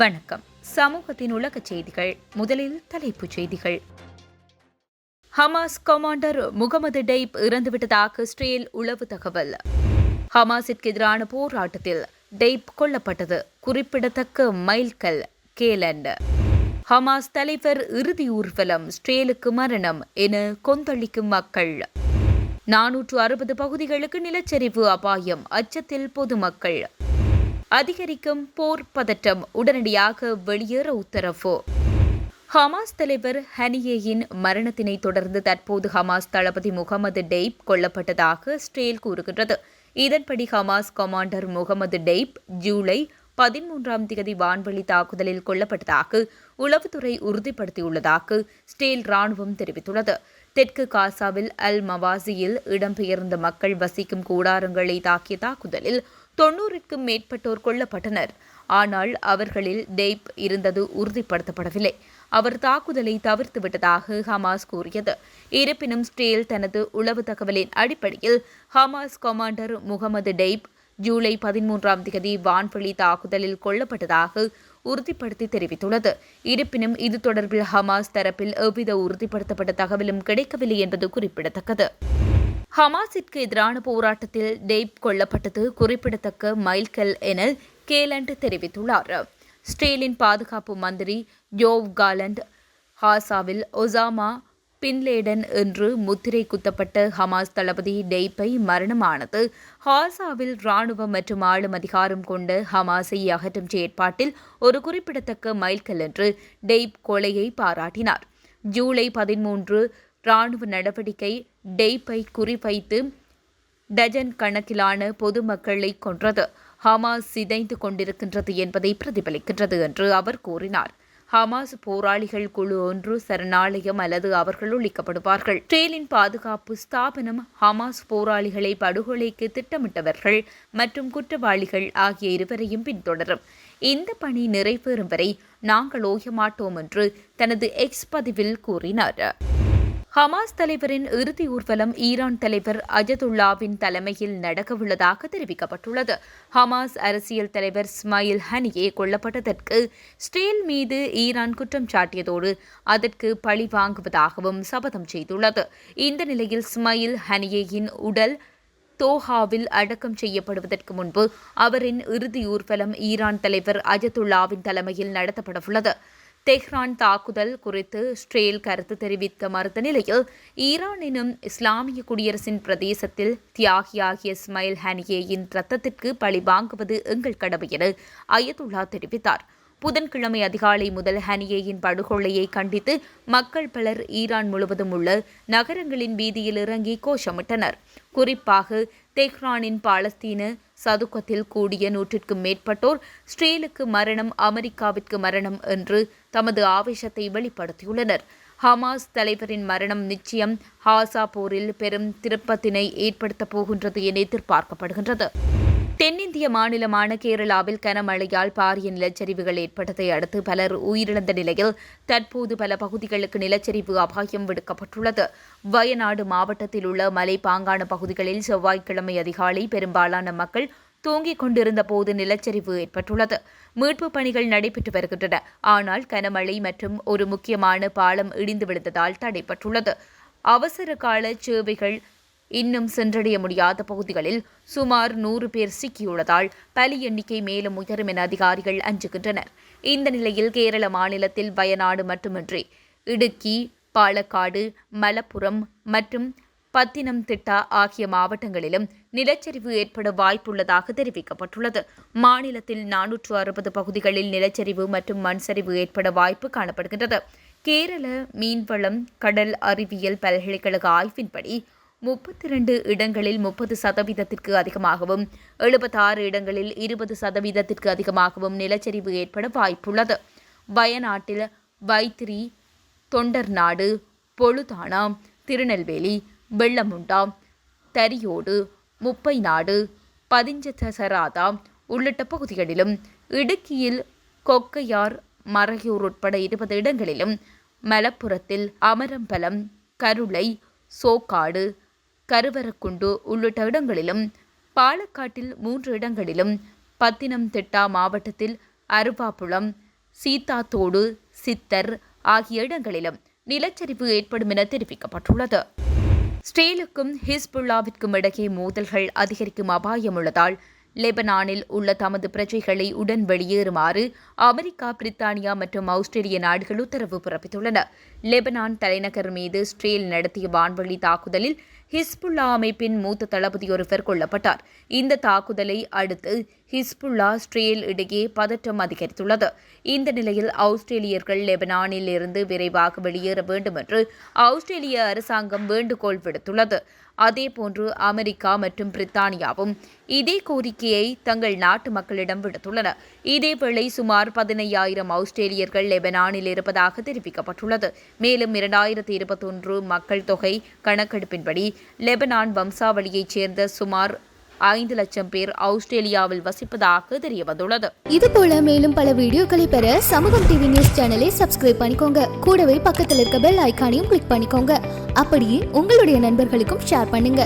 வணக்கம். சமூகத்தின் உலக செய்திகள். முதலில் தலைப்புச் செய்திகள். ஹமாஸ் கமாண்டர் முகமது டெய்ப் இறந்துவிட்டதாக இஸ்ரேல் உளவு தகவல். ஹமாஸிற்கு எதிரான போராட்டத்தில் டெய்ப் கொல்லப்பட்டது. குறிப்பிடத்தக்க மைல்கல் கேலண்ட். ஹமாஸ் தலைவர் இறுதி ஊர்வலம் இஸ்ரேலுக்கு மரணம் என கொந்தளிக்கும் மக்கள். நானூற்று அறுபது பகுதிகளுக்கு நிலச்சரிவு அபாயம். அச்சத்தில் பொதுமக்கள். அதிகரிக்கும் போர் பதட்டம் உடனடியாக வெளியேற உத்தரவு. ஹமாஸ் தலைவர் ஹனியேயின் மரணத்தினை தொடர்ந்து தற்போது ஹமாஸ் தளபதி முகமது டெய்ப் கொல்லப்பட்டதாக ஸ்ட்ரேல் கூறுகின்றது. இதன்படி Hamas commander Mohammed Deif July பதிமூன்றாம் தேதி வான்வழி தாக்குதலில் கொல்லப்பட்டதாக உளவுத்துறை உறுதிப்படுத்தியுள்ளதாக ஸ்டேல் ராணுவம் தெரிவித்துள்ளது. தெற்கு காசாவில் அல் மவாசியில் இடம்பெயர்ந்த மக்கள் வசிக்கும் கூடாரங்களை தாக்கிய தாக்குதலில் தொன்னூறுக்கும் மேற்பட்டோர் கொல்லப்பட்டனர். ஆனால் அவர்களில் டெய்ப் இருந்தது உறுதிப்படுத்தப்படவில்லை. அவர் தாக்குதலை தவிர்த்து விட்டதாக ஹமாஸ் கூறியது. இருப்பினும் ஸ்டேல் தனது உளவு தகவலின் அடிப்படையில் Hamas commander Mohammed Deif July பதிமூன்றாம் தேதி வான்வழி தாக்குதலில் கொல்லப்பட்டதாக உறுதிப்படுத்தி தெரிவித்துள்ளது. இருப்பினும் இது தொடர்பில் ஹமாஸ் தரப்பில் எவ்வித உறுதிப்படுத்தப்பட்ட தகவலும் கிடைக்கவில்லை என்பது குறிப்பிடத்தக்கது. ஹமாஸிற்கு எதிரான போராட்டத்தில் டெய்ப் கொல்லப்பட்டது குறிப்பிடத்தக்க மைல்கல் என கேலண்ட் தெரிவித்துள்ளார். ஸ்டீலின் பாதுகாப்பு மந்திரி ஜோவ் காலண்ட் ஹாசாவில் ஒசாமா பின்லேடன் என்று முத்திரை குத்தப்பட்ட ஹமாஸ் தளபதி டெய்ப்பை மரணமானது. ஹாசாவில் ராணுவம் மற்றும் ஆளும் அதிகாரம் கொண்ட ஹமாஸை அகற்றும் செயற்பாட்டில் ஒரு குறிப்பிடத்தக்க மைல்கல் என்று டெய்ப் கொலையை பாராட்டினார். ஜூலை பதிமூன்று ராணுவ நடவடிக்கை டெய்ப்பை குறிவைத்து டஜன் கணக்கிலான பொதுமக்களை கொன்றது. ஹமாஸ் சிதைந்து கொண்டிருக்கின்றது என்பதை பிரதிபலிக்கின்றது என்று அவர் கூறினார். ஹமாஸ் போராளிகள் குழு ஒன்று சரணாலயம் அல்லது அவர்கள் ஒழிக்கப்படுவார்கள். இஸ்ரேலின் பாதுகாப்பு ஸ்தாபனம் ஹமாஸ் போராளிகளை படுகொலைக்கு திட்டமிட்டவர்கள் மற்றும் குற்றவாளிகள் ஆகிய இருவரையும் பின்தொடரும். இந்த பணி நிறைவேறும் வரை நாங்கள் ஓய மாட்டோம் என்று தனது எக்ஸ் பதிவில் கூறினார். ஹமாஸ் தலைவரின் இறுதி ஊர்வலம் ஈரான் தலைவர் அஜதுல்லாவின் தலைமையில் நடக்கவுள்ளதாக தெரிவிக்கப்பட்டுள்ளது. ஹமாஸ் அரசியல் தலைவர் ஸ்மைல் ஹனியே கொல்லப்பட்டதற்கு ஸ்டீல் மீது ஈரான் குற்றம் சாட்டியதோடு அதற்கு பழி வாங்குவதாகவும் சபதம் செய்துள்ளது. இந்த நிலையில் ஸ்மைல் ஹனியேயின் உடல் தோஹாவில் அடக்கம் செய்யப்படுவதற்கு முன்பு அவரின் இறுதி ஊர்வலம் ஈரான் தலைவர் அஜதுல்லாவின் தலைமையில் நடத்தப்படவுள்ளது. தெஹ்ரான் தாக்குதல் குறித்து ஸ்ட்ரேல் கருத்து தெரிவிக்க மறுத்த நிலையில் ஈரானினும் இஸ்லாமிய குடியரசின் பிரதேசத்தில் தியாகியாகிய இஸ்மாயில் ஹனியேயின் ரத்தத்திற்கு பழி வாங்குவது எங்கள் கடமை என அயதுல்லா தெரிவித்தார். புதன்கிழமை அதிகாலை முதல் ஹனியேயின் படுகொலையை கண்டித்து மக்கள் பலர் ஈரான் முழுவதும் உள்ள நகரங்களின் வீதியில் இறங்கி கோஷமிட்டனர். குறிப்பாக தெஹ்ரானின் பாலஸ்தீன சதுக்கத்தில் கூடிய நூற்றிற்கும் மேற்பட்டோர் ஸ்ரீலுக்கு மரணம் அமெரிக்காவிற்கு மரணம் என்று தமது ஆவேசத்தை வெளிப்படுத்தியுள்ளனர். ஹமாஸ் தலைவரின் மரணம் நிச்சயம் ஹாசா போரில் பெரும் திருப்பத்தினை ஏற்படுத்தப் போகின்றது என எதிர்பார்க்கப்படுகின்றது. தென்னிந்திய மாநிலமான கேரளாவில் கனமழையால் பாரிய நிலச்சரிவுகள் ஏற்பட்டதை அடுத்து பலர் உயிரிழந்த நிலையில் தற்போது பல பகுதிகளுக்கு நிலச்சரிவு அபாயம் விடுக்கப்பட்டுள்ளது. வயநாடு மாவட்டத்தில் உள்ள மலைப்பாங்கான பகுதிகளில் செவ்வாய்க்கிழமை அதிகாலை பெரும்பாலான மக்கள் தூங்கிக் கொண்டிருந்த போது நிலச்சரிவு ஏற்பட்டுள்ளது. மீட்பு பணிகள் நடைபெற்று வருகின்றன. ஆனால் கனமழை மற்றும் ஒரு முக்கியமான பாலம் இடிந்து விழுந்ததால் தடைப்பட்டுள்ளது அவசர கால சேவைகள் இன்னும் சென்றடைய முடியாத பகுதிகளில் சுமார் நூறு பேர் சிக்கியுள்ளதால் பலி எண்ணிக்கை மேலும் உயரும் என அதிகாரிகள் அஞ்சுகின்றனர். இந்த நிலையில் கேரள மாநிலத்தில் வயநாடு மட்டுமின்றி இடுக்கி பாலக்காடு மலப்புரம் மற்றும் பத்தினம் திட்டா ஆகிய மாவட்டங்களிலும் நிலச்சரிவு ஏற்பட வாய்ப்புள்ளதாக தெரிவிக்கப்பட்டுள்ளது. மாநிலத்தில் நானூற்று அறுபது பகுதிகளில் நிலச்சரிவு மற்றும் மண் சரிவு ஏற்பட வாய்ப்பு காணப்படுகின்றது. கேரள மீன்வளம் கடல் அறிவியல் பல்கலைக்கழக ஆய்வின்படி முப்பத்தி இரண்டு இடங்களில் முப்பது சதவீதத்திற்கு அதிகமாகவும் எழுபத்தாறு இடங்களில் இருபது சதவீதத்திற்கு அதிகமாகவும் நிலச்சரிவு ஏற்பட வாய்ப்புள்ளது. வயநாட்டில் வைத்திரி தொண்டர்நாடு பொழுதானா திருநெல்வேலி வெள்ளமுண்டா தரியோடு முப்பை நாடு பதிஞ்சசராதா உள்ளிட்ட பகுதிகளிலும் இடுக்கியில் கொக்கையார் மறையூர் உட்பட இருபது இடங்களிலும் மலப்புரத்தில் அமரம்பலம் கருளை சோக்காடு கருவரக்குண்டு உள்ளிட்ட இடங்களிலும் பாலக்காட்டில் மூன்று இடங்களிலும் பத்தினம் திட்டா மாவட்டத்தில் அருவாப்புளம் சீத்தாத்தோடு சித்தர் ஆகிய இடங்களிலும் நிலச்சரிவு ஏற்படும் என தெரிவிக்கப்பட்டுள்ளது. ஸ்ரீலுக்கும் ஹிஸ்புல்லாவிற்கும் இடையே மோதல்கள் அதிகரிக்கும் அபாயம் உள்ளதால் லெபனானில் உள்ள தமது பிரஜைகளை உடன் வெளியேறுமாறு அமெரிக்கா பிரித்தானியா மற்றும் ஆஸ்திரேலிய நாடுகள் உத்தரவு பிறப்பித்துள்ளன. லெபனான் தலைநகர் மீது ஸ்ட்ரேல் நடத்திய வான்வழி தாக்குதலில் ஹிஸ்புல்லா அமைப்பின் மூத்த தளபதி ஒருவர் கொல்லப்பட்டார். இந்த தாக்குதலை அடுத்து ஹிஸ்புல்லா ஸ்ட்ரேல் இடையே பதற்றம் அதிகரித்துள்ளது. இந்த நிலையில் ஆஸ்திரேலியர்கள் லெபனானில் இருந்து விரைவாக வெளியேற வேண்டும் என்று ஆஸ்திரேலிய அரசாங்கம் வேண்டுகோள் விடுத்துள்ளது. அதேபோன்று அமெரிக்கா மற்றும் பிரித்தானியாவும் இதே கோரிக்கையை தங்கள் நாட்டு மக்களிடம் விடுத்துள்ளன. இதேவேளை சுமார் பதினையாயிரம் ஆஸ்திரேலியர்கள் லெபனானில் இருப்பதாக தெரிவிக்கப்பட்டுள்ளது. மேலும் இரண்டாயிரத்தி இருபத்தொன்று மக்கள் தொகை கணக்கெடுப்பின்படி லெபனான் வம்சாவளியைச் சேர்ந்த சுமார் ஐந்து லட்சம் பேர் ஆஸ்திரேலியாவில் வசிப்பதாக தெரியவந்துள்ளது. இது போல மேலும் பல வீடியோக்களை பெற சமூகம் டிவி நியூஸ் சேனலை சப்ஸ்கிரைப் பண்ணிக்கோங்க. கூடவே பக்கத்தில் இருக்க பெல் ஐக்கானையும் கிளிக் பண்ணிக்கோங்க. அப்படியே உங்களுடைய நண்பர்களுக்கும் ஷேர் பண்ணுங்க.